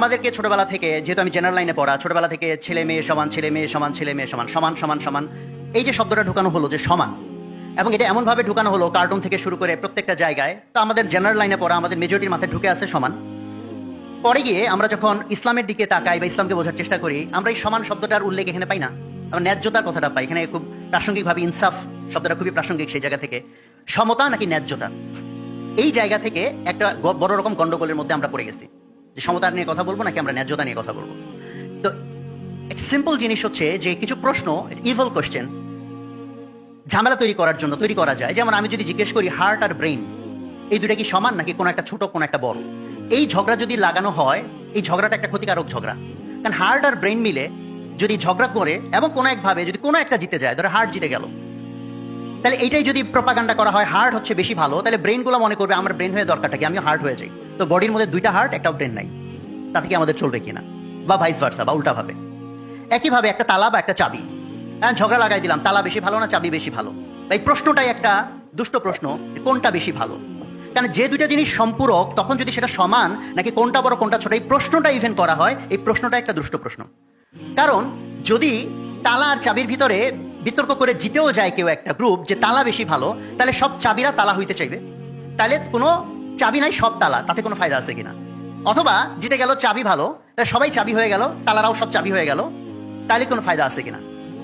আমাদেরকে ছোটবেলা থেকে, যেহেতু আমি জেনারেল লাইনে পড়া, ছোটবেলা থেকে ছেলে মেয়ে সমান, ছেলে মেয়ে সমান, ছেলে মেয়ে সমান সমান সমান সমান, এই যে শব্দটা ঢুকানো হলো যে সমান, এবং এটা এমনভাবে ঢুকানো হলো কার্টুন থেকে শুরু করে প্রত্যেকটা জায়গায়, তো আমাদের জেনারেল লাইনে পড়া, আমাদের মেজরিটির মাথায় ঢুকে আছে সমান। পরে গিয়ে আমরা যখন ইসলামের দিকে তাকাই বা ইসলামকে বোঝার চেষ্টা করি, আমরা এই সমান শব্দটার উল্লেখ এখানে পাই না। আমরা ন্যায্যতার কথাটা পাই, এখানে খুব প্রাসঙ্গিকভাবে ইনসাফ শব্দটা খুবই প্রাসঙ্গিক সেই জায়গা থেকে। সমতা নাকি ন্যায্যতা? এই জায়গা থেকে একটা বড় রকম গন্ডগোলের মধ্যে আমরা পড়ে গেছি। যে নিয়ে কথা বলব নাকি আমরা ন্যায্যতা নিয়ে কথা বলব? তো একটা সিম্পল জিনিস হচ্ছে যে কিছু প্রশ্ন ইভল কোশ্চেন ঝামেলা তৈরি করার জন্য তৈরি করা যায়। যেমন আমি যদি জিজ্ঞেস করি হার্ট আর ব্রেইন এই দুটা কি সমান নাকি কোনো একটা ছোট, কোনো একটা বড়? এই ঝগড়া যদি লাগানো হয়, এই ঝগড়াটা একটা ক্ষতিকারক ঝগড়া। কারণ হার্ট আর ব্রেইন মিলে যদি ঝগড়া করে এবং কোনো একভাবে যদি কোনো একটা জিতে যায়, ধরো হার্ট জিতে গেল। তাহলে এইটাই যদি প্রপাগান্ডা করা হয় হার্ট হচ্ছে বেশি ভালো, তাহলে ব্রেনগুলো মনে করবে, আমার ব্রেন হয়ে দরকারটা কি? আমি হার্ট হয়ে যাই। তো বডির মধ্যে দুইটা হার্ট একটা ব্রেন নাই। তাতে কি আমাদের চলবে কিনা? বা ভাইস ভার্সা বা উল্টাভাবে একইভাবে একটা তালা বা একটা চাবি। হ্যাঁ ঝগড়া লাগাই দিলাম, তালা বেশি ভালো না, চাবি বেশি ভালো? এই প্রশ্নটাই একটা দুষ্ট প্রশ্ন কোনটা বেশি ভালো? কারণ যে দুইটা জিনিস সম্পূরক, তখন যদি সেটা সমান, নাকি কোনটা বড়, কোনটা ছোট, এই প্রশ্নটা ইভেন করা হয়, এই প্রশ্নটা একটা দুষ্ট প্রশ্ন। কারণ যদি তালা আর চাবির ভিতরে বিতর্ক করে জিতেও যায় কেউ একটা গ্রুপ যে তালা বেশি ভালো, তাহলে সব চাবিরা তালা হইতে চাইবে। তাহলে কোনো চাবি নাই, সব তালা। তাতে কোনো ফায়দা আছে কিনা? অথবা জিতে গেল, চাবি ভালো তাহলে সবাই চাবি হয়ে গেল, তালারাও সব চাবি হয়ে গেল তাহলে কোনো ফায়দা আছে কিনা?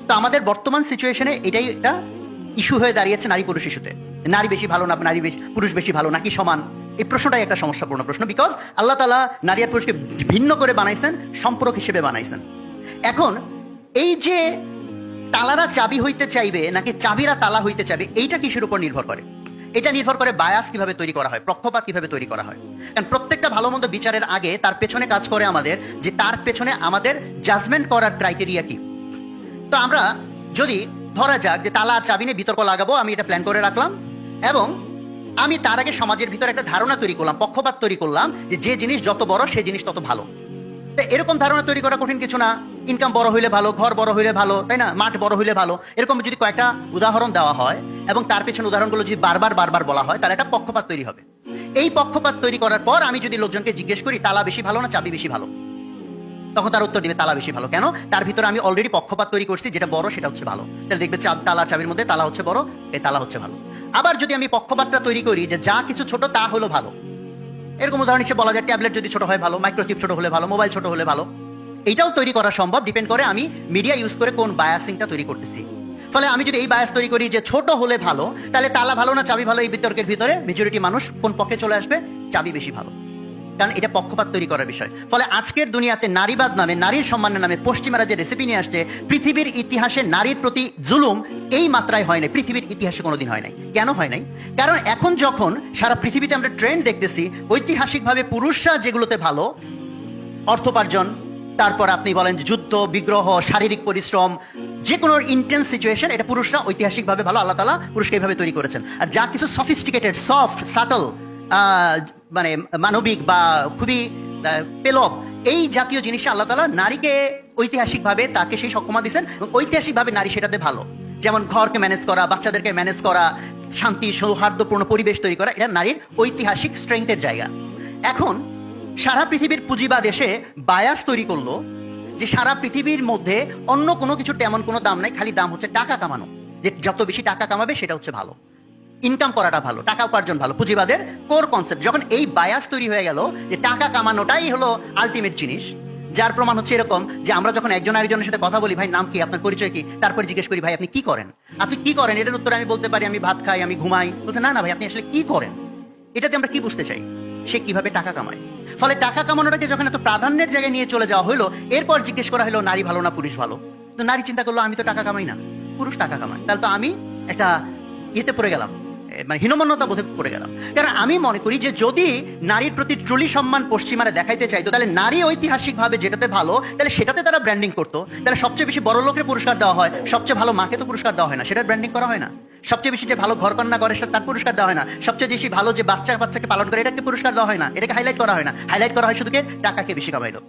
তো আমাদের বর্তমান সিচুয়েশনে এটাই একটা ইস্যু হয়ে দাঁড়িয়েছে নারী পুরুষ ইস্যুতে নারী বেশি ভালো না, নারী বেশি পুরুষ বেশি ভালো, নাকি সমান? এই প্রশ্নটাই একটা সমস্যাপূর্ণ প্রশ্ন বিকজ আল্লাহ তালা নারী আর পুরুষকে ভিন্ন করে বানাইছেন, সম্পর্ক হিসেবে বানাইছেন। এখন, এই যে তালারা চাবি হইতে চাইবে, নাকি চাবিরা তালা হইতে চাইবে, এইটা কিসের উপর নির্ভর করে? এটা নির্ভর করে বায়াস কীভাবে তৈরি করা হয়, পক্ষপাত কীভাবে তৈরি করা হয়। কারণ প্রত্যেকটা ভালো মন্দ বিচারের আগে তার পেছনে কাজ করে আমাদের, যে তার পেছনে আমাদের জাজমেন্ট করার ক্রাইটেরিয়া কি। তো আমরা যদি ধরা যাক যে তালা আর চাবি নিয়ে বিতর্ক লাগাবো, আমি এটা প্ল্যান করে রাখলাম, এবং আমি তার আগে সমাজের ভিতরে একটা ধারণা তৈরি করলাম, পক্ষপাত তৈরি করলাম, যে যে জিনিস যত বড় সেই জিনিস তত ভালো। তো এরকম ধারণা তৈরি করা কঠিন কিছু না। ইনকাম বড় হইলে ভালো, ঘর বড় হইলে ভালো, তাই না? মাঠ বড় হইলে ভালো। এরকম যদি কয়েকটা উদাহরণ দেওয়া হয় এবং তার পেছনে উদাহরণগুলো যদি বারবার বারবার বলা হয়, তাহলে একটা পক্ষপাত তৈরি হবে। এই পক্ষপাত তৈরি করার পর আমি যদি লোকজনকে জিজ্ঞেস করি, তালা বেশি ভালো না চাবি বেশি ভালো? তখন তার উত্তর দিবে, তালা বেশি ভালো। কেন? তার ভিতরে আমি অলরেডি পক্ষপাত তৈরি করছি, যেটা বড়, সেটা হচ্ছে ভালো। তাহলে দেখবে তালা চাবির মধ্যে তালা হচ্ছে বড়, এই তালা হচ্ছে ভালো। আবার যদি আমি পক্ষপাতটা তৈরি করি যে যা কিছু ছোট, তা হলো ভালো। এরকম উদাহরণ হিসেবে বলা যায়, ট্যাবলেট যদি ছোট হয় ভালো, মাইক্রোচিপ ছোট হলে ভালো, মোবাইল ছোট হলে ভালো। এটাও তৈরি করা সম্ভব ডিপেন্ড করে আমি মিডিয়া ইউজ করে কোন বায়াসিংটা তৈরি করতেছি। ফলে আমি যদি এই বায়াস তৈরি করি যে ছোট হলে ভালো, তাহলে তালা ভালো না, চাবি ভালো এই বিতর্কের ভিতরে মেজরিটি মানুষ কোন পক্ষে চলে আসবে? চাবি বেশি ভালো। কারণ এটা পক্ষপাত তৈরি করার বিষয়। ফলে আজকের দুনিয়াতে নারীবাদ নামে, নারীর সম্মানের নামে পশ্চিমারা যে রেসিপি নিয়ে আসছে, পৃথিবীর ইতিহাসে নারীর প্রতি জুলুম এই মাত্রায় হয় নাই। পৃথিবীর ইতিহাসে কোনোদিন হয় নাই। কেন হয় নাই? কারণ এখন যখন সারা পৃথিবীতে আমরা ট্রেন্ড দেখতেছি, ঐতিহাসিকভাবে পুরুষরা যেগুলোতে ভালো, অর্থোপার্জন তারপর আপনি বলেন যুদ্ধ, বিগ্রহ, শারীরিক পরিশ্রম যে কোনো ইন্টেন্স সিচুয়েশন এটা পুরুষরা ঐতিহাসিকভাবে ভালো, আল্লাহ তালা পুরুষকে এইভাবে তৈরি করেছেন। আর যা কিছু সফিস্টিকেটেড সফট সাটল মানে মানবিক বা খুবই পেলব, এই জাতীয় জিনিসে আল্লাহ তালা নারীকে ঐতিহাসিকভাবে তাকে সেই সক্ষমা দিয়েছেন এবং ঐতিহাসিকভাবে নারী সেটাতে ভালো। যেমন ঘরকে ম্যানেজ করা, বাচ্চাদেরকে ম্যানেজ করা, শান্তি, সৌহার্দ্যপূর্ণ পরিবেশ তৈরি করা, এটা নারীর ঐতিহাসিক স্ট্রেংথের জায়গা। এখন সারা পৃথিবীর পুঁজিবাদ এসে বায়াস তৈরি করল যে সারা পৃথিবীর মধ্যে অন্য কোনো কিছু তেমন কোনো দাম নাই, খালি দাম হচ্ছে টাকা কামানো। যে যত বেশি টাকা কামাবে, সেটা হচ্ছে ভালো। ইনকাম করাটা ভালো, টাকা উপার্জন ভালো। পুঁজিবাদের কোর কনসেপ্ট যখন এই বায়াস তৈরি হয়ে গেল যে টাকা কামানোটাই হলো আলটিমেট জিনিস, যার প্রমাণ হচ্ছে এরকম যে আমরা যখন একজন আরেকজনের সাথে কথা বলি, ভাই, নাম কি? আপনার পরিচয় কি? তারপর জিজ্ঞেস করি, ভাই, আপনি কি করেন? আপনি কি করেন? এটার উত্তরে আমি বলতে পারি, আমি ভাত খাই, আমি ঘুমাই। বলতে না না, ভাই, আপনি আসলে কি করেন? এটাতে আমরা কি বুঝতে চাই? সে কীভাবে টাকা কামায়? ফলে টাকা কামানোটাকে যখন এত প্রাধান্যের জায়গায় নিয়ে চলে যাওয়া হলো এরপর জিজ্ঞেস করা হলো নারী ভালো না পুরুষ ভালো? তো নারী চিন্তা করল, আমি তো টাকা কামাই না, পুরুষ টাকা কামায়। তাহলে তো আমি একটা ইয়েতে পড়ে গেলাম মানে হীনমন্যতা বোধে পড়ে গেলাম। কারণ আমি মনে করি যে যদি নারীর প্রতি ট্রুলি সম্মান পশ্চিমারা দেখাইতে চাইতো, তাহলে নারী ঐতিহাসিকভাবে যেটাতে ভালো, তাহলে সেটাতে তারা ব্র্যান্ডিং করতো। তাহলে সবচেয়ে বেশি বড় লোকের পুরস্কার দেওয়া হয়, সবচেয়ে ভালো মাকে তো পুরস্কার দেওয়া হয় না, সেটার ব্র্যান্ডিং করা হয় না। সবচেয়ে বেশি যে ভালো ঘর কন্যা করে তার পুরস্কার দেওয়া হয় না। সবচেয়ে বেশি ভালো যে বাচ্চা বাচ্চাকে পালন করে, এটাকে পুরস্কার দেওয়া হয় না। এটাকে হাইলাইট করা হয় না। হাইলাইট করা হয় শুধু কে? টাকাকে বেশি কামাইলো।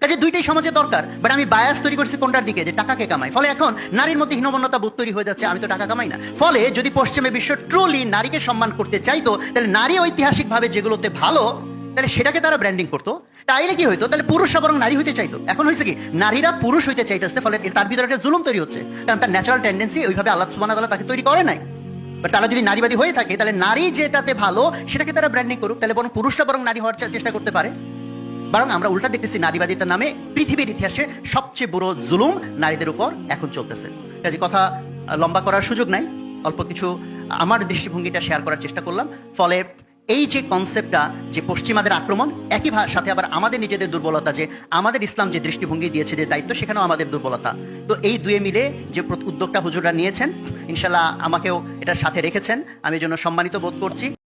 কাজে দুইটাই সমাজে দরকার। বাট আমি বায়াস তৈরি করছি কোনটার দিকে? যে টাকাকে কামাই। ফলে এখন নারীর মধ্যে হীনমন্যতা বোধ তৈরি হয়ে যাচ্ছে। আমি তো টাকা কামাই না। ফলে যদি পশ্চিমে বিশ্ব ট্রুলি নারীকে সম্মান করতে চাইতো, তাহলে নারী ঐতিহাসিকভাবে যেগুলোতে ভালো তাহলে সেটাকে তারা ব্র্যান্ডিং করতো। তাইলে কি হইতো? তাহলে পুরুষরা বরং নারী হইতে চাইতো। এখন হয়েছে কি, নারীরা পুরুষ হইতে চাইতেছে, ফলে তার ভিতরে একটা জুলুম তৈরি হচ্ছে। কারণ তার ন্যাচারাল টেন্ডেন্সি ওইভাবে আল্লাহ সুবহানাহু ওয়া তাআলা তাকে তৈরি করে নাই। But তারা যদি নারীবাদী হয়ে থাকে, তাহলে নারী যেটাতে ভালো, সেটাকে তারা ব্র্যান্ডিং করুক। তাহলে বরং পুরুষরা বরং নারী হওয়ার চেষ্টা করতে পারে। বরং আমরা উল্টা দেখতেছি নারীবাদিতার নামে পৃথিবীর ইতিহাসে সবচেয়ে বড় জুলুম নারীদের উপর এখন চলতেছে। কাজে কথা লম্বা করার সুযোগ নাই। অল্প কিছু আমার দৃষ্টিভঙ্গিটা শেয়ার করার চেষ্টা করলাম। ফলে এই যে কনসেপ্টটা যে পশ্চিমাদের আক্রমণ, একই সাথে আবার আমাদের নিজেদের দুর্বলতা, যে আমাদের ইসলাম যে দৃষ্টিভঙ্গি দিয়েছে, যে দায়িত্ব, সেখানেও আমাদের দুর্বলতা। তো এই দুয়ে মিলে যে উদ্যোগটা হুজুররা নিয়েছেন ইনশাল্লাহ আমাকেও এটার সাথে রেখেছেন। আমি জন্য সম্মানিত বোধ করছি।